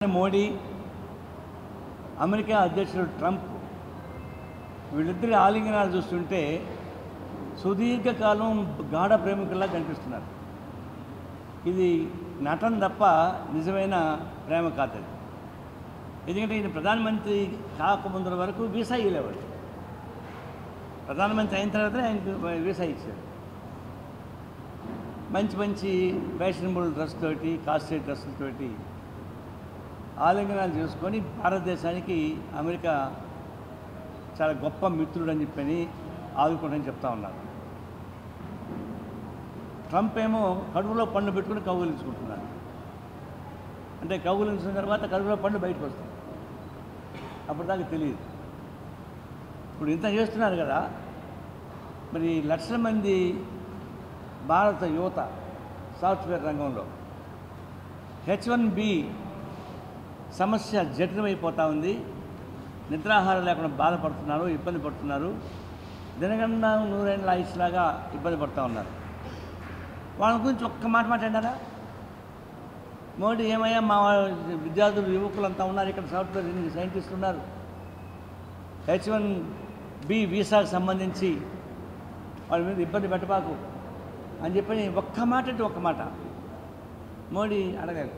Modi America అధ్యక్షుడు Trump వీళ్ళిద్దరి ఆలింగనాలు చూస్తుంటే సుదీర్ఘకాలం గాఢ ప్రేమికుల్లా కనిపిస్తున్నారు. ఇది నటన తప్ప నిజమైన ప్రేమ కాదు ఎందుకంటే ఈయన ప్రధానమంత్రి కాకముందర వరకు వీసా ఇవ్వలేవాడు ప్రధానమంత్రి అయిన తర్వాత ఆయనకు వీసా ఇచ్చారు. మంచి మంచి ఫ్యాషనబుల్ డ్రెస్ తోటి కాస్ట్లీ డ్రెస్సులతోటి ఆలింగనాలు చేసుకొని భారతదేశానికి అమెరికా చాలా గొప్ప మిత్రుడు అని చెప్పని ఆదుకుంటని చెప్తా ఉన్నారు. ట్రంప్ ఏమో కడుపులో పండు పెట్టుకుని కౌగులించుకుంటున్నాడు. అంటే కౌగులించిన తర్వాత కడుపులో పండు బయటకు వస్తుంది. అప్పుడు దాకా తెలియదు. ఇప్పుడు ఇంత చేస్తున్నారు కదా మరి లక్షల మంది భారత యువత సాఫ్ట్వేర్ రంగంలో హెచ్ వన్ బి సమస్య జటిలమైపోతూ ఉంది. నిద్రాహారం లేకుండా బాధపడుతున్నారు ఇబ్బంది పడుతున్నారు. దినగండా నూరేళ్ళ ఆయుష్లాగా ఇబ్బంది పడుతూ ఉన్నారు. వాళ్ళ గురించి ఒక్క మాట మాట్లాడారా? మోడీ ఏమయ్యా మా విద్యార్థులు యువకులు అంతా ఉన్నారు ఇక్కడ సాఫ్ట్వేర్ సైంటిస్టులు ఉన్నారు. హెచ్ వన్ బి వీసాకు సంబంధించి వాళ్ళ మీద ఇబ్బంది పెట్టబాకు అని చెప్పి ఒక్క మాట అంటే ఒక్క మాట. మోడీ అడగాలి